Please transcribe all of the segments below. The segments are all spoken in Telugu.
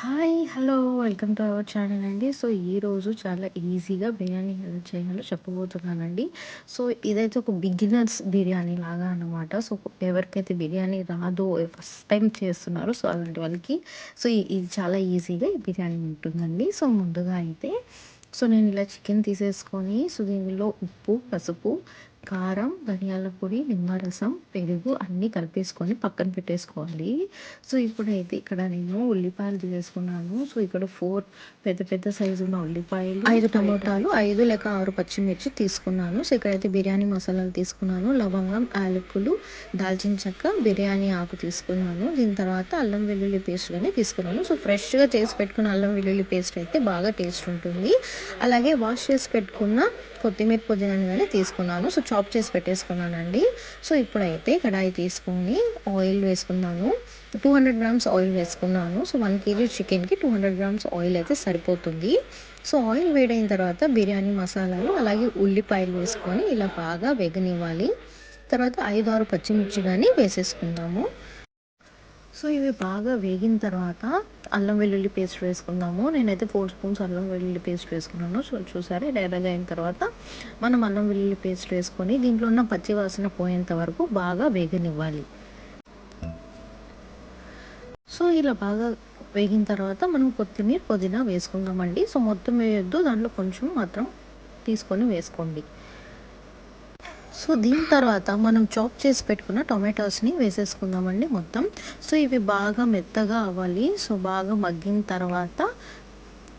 Hi hello welcome to our channel అండి. సో ఈరోజు చాలా ఈజీగా బిర్యానీ ఎలా చేయాలో చెప్పబోతున్నానండి. సో ఇదైతే ఒక బిగినర్స్ బిర్యానీ లాగా అనమాట సో ఎవరికైతే బిర్యానీ రాదో ఫస్ట్ టైం చేస్తున్నారో సో అలాంటి వాళ్ళకి. సో ఇది చాలా ఈజీగా ఈ బిర్యానీ ఉంటుందండి. సో ముందుగా అయితే సో నేను ఇలా చికెన్ తీసేసుకొని సో దీనిలో ఉప్పు పసుపు కారం ధనియాల పొడి నిమ్మరసం పెరుగు అన్నీ కలిపేసుకొని పక్కన పెట్టేసుకోవాలి. సో ఇప్పుడైతే ఇక్కడ నేను ఉల్లిపాయలు తీసేసుకున్నాను సో ఇక్కడ ఫోర్ పెద్ద పెద్ద సైజు ఉన్న ఉల్లిపాయలు ఐదు టమోటాలు ఐదు లేక ఆరు పచ్చిమిర్చి తీసుకున్నాను. సో ఇక్కడైతే బిర్యానీ మసాలాలు తీసుకున్నాను. లవంగం యాలకులు దాల్చిన చెక్క బిర్యానీ ఆకు తీసుకున్నాను. దీని తర్వాత అల్లం వెల్లుల్లి పేస్ట్ కానీ తీసుకున్నాను. సో ఫ్రెష్గా చేసి పెట్టుకున్న అల్లం వెల్లుల్లి పేస్ట్ అయితే బాగా టేస్ట్ ఉంటుంది. అలాగే వాష్ చేసి పెట్టుకున్న కొత్తిమీర పుదీనా కానీ తీసుకున్నాను. సో చాప్ చేసి పెట్టేసుకున్నానండి. సో ఇప్పుడైతే కడాయి తీసుకొని ఆయిల్ వేసుకున్నాను. టూ హండ్రెడ్ గ్రామ్స్ ఆయిల్ వేసుకున్నాను. సో వన్ కేజీ చికెన్కి టూ హండ్రెడ్ గ్రామ్స్ ఆయిల్ అయితే సరిపోతుంది. సో ఆయిల్ వేడైన తర్వాత బిర్యానీ మసాలాలు అలాగే ఉల్లిపాయలు వేసుకొని ఇలా బాగా వేగనివ్వాలి. తర్వాత ఐదు ఆరు పచ్చిమిర్చి కానీ వేసేసుకుందాము. సో ఇవి బాగా వేగిన తర్వాత అల్లం వెల్లుల్లి పేస్ట్ వేసుకుందాము. నేనైతే ఫోర్ స్పూన్స్ అల్లం వెల్లుల్లి పేస్ట్ వేసుకున్నాను. సో చూసారా డైరెక్ట్గా అయిన తర్వాత మనం అల్లం వెల్లుల్లి పేస్ట్ వేసుకొని దీంట్లో ఉన్న పచ్చి వాసన పోయేంత వరకు బాగా వేగనివ్వాలి. సో ఇలా బాగా వేగిన తర్వాత మనం కొత్తిమీర పుదీనా వేసుకుందామండి. సో మొత్తం వేయొద్దు దాంట్లో కొంచెం మాత్రం తీసుకొని వేసుకోండి. సో దీని తర్వాత మనం చాప్ చేసి పెట్టుకున్న టొమాటోస్ని వేసేసుకుందామండి మొత్తం. సో ఇవి బాగా మెత్తగా అవ్వాలి. సో బాగా మగ్గిన తర్వాత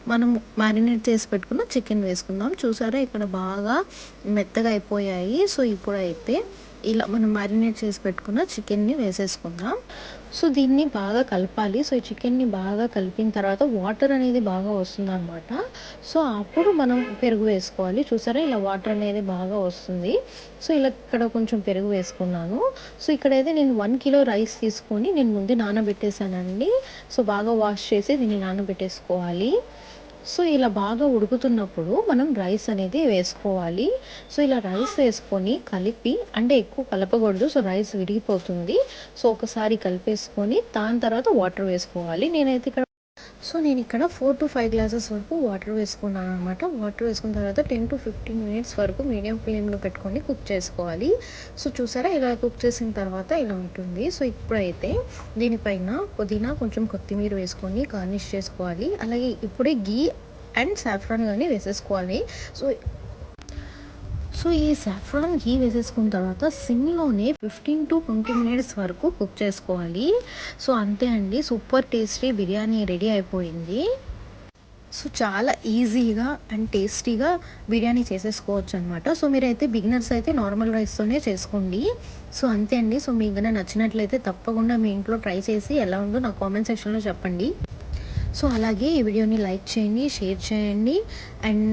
మనం మ్యారినేట్ చేసి పెట్టుకున్న చికెన్ వేసుకుందాం. చూసారా ఇక్కడ బాగా మెత్తగా అయిపోయాయి. సో ఇప్పుడైతే ఇలా మనం మ్యారినేట్ చేసి పెట్టుకున్న చికెన్ని వేసేసుకుందాం. సో దీన్ని బాగా కలపాలి. సో ఈ చికెన్ని బాగా కలిపిన తర్వాత వాటర్ అనేది బాగా వస్తుంది అనమాట సో అప్పుడు మనం పెరుగు వేసుకోవాలి. చూసారా? ఇలా వాటర్ అనేది బాగా వస్తుంది. సో ఇలా ఇక్కడ కొంచెం పెరుగు వేసుకున్నాను. సో ఇక్కడైతే నేను వన్ కిలో రైస్ తీసుకొని నేను ముందే నానబెట్టేశానండి. సో బాగా వాష్ చేసి దీన్ని నానబెట్టేసుకోవాలి. సో ఇలా బాగా ఉడుకుతున్నప్పుడు మనం రైస్ అనేది వేసుకోవాలి. సో ఇలా రైస్ వేసుకొని కలిపి అంటే ఎక్కువ కలపకూడదు సో రైస్ విరిగిపోతుంది సో ఒకసారి కలిపేసుకొని దాని తర్వాత వాటర్ వేసుకోవాలి. నేనైతే ఇక్కడ సో నేను ఇక్కడ ఫోర్ టు ఫైవ్ గ్లాసెస్ వరకు వాటర్ వేసుకున్నాను అనమాట వాటర్ వేసుకున్న తర్వాత టెన్ టు ఫిఫ్టీన్ మినిట్స్ వరకు మీడియం ఫ్లేమ్లో పెట్టుకొని కుక్ చేసుకోవాలి. సో చూసారా ఇలా కుక్ చేసిన తర్వాత ఇలా ఉంటుంది. సో ఇప్పుడైతే దీనిపైన పుదీనా కొంచెం కొత్తిమీర వేసుకొని గార్నిష్ చేసుకోవాలి. అలాగే ఇప్పుడే గీ అండ్ సాఫ్రాన్ కానీ వేసేసుకోవాలి. సో సో ఈ సాఫ్రాన్ ఘీ వేసేసుకున్న తర్వాత సిమ్లోనే ఫిఫ్టీన్ టు ట్వంటీ మినిట్స్ వరకు కుక్ చేసుకోవాలి. సో అంతే అండి. సూపర్ టేస్టీ బిర్యానీ రెడీ అయిపోయింది. సో చాలా ఈజీగా అండ్ టేస్టీగా బిర్యానీ చేసేసుకోవచ్చు అనమాట సో మీరైతే బిగినర్స్ అయితే నార్మల్ రైస్తోనే చేసుకోండి. సో అంతే అండి. సో మీకు నచ్చినట్లయితే తప్పకుండా మీ ఇంట్లో ట్రై చేసి ఎలా ఉందో నా కామెంట్ సెక్షన్లో చెప్పండి. సో అలాగే ఈ వీడియోని లైక్ చేయండి షేర్ చేయండి. అండ్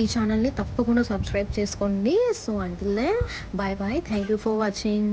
ఈ ఛానల్ని తప్పకుండా సబ్స్క్రైబ్ చేసుకోండి. So until then bye bye thank you for watching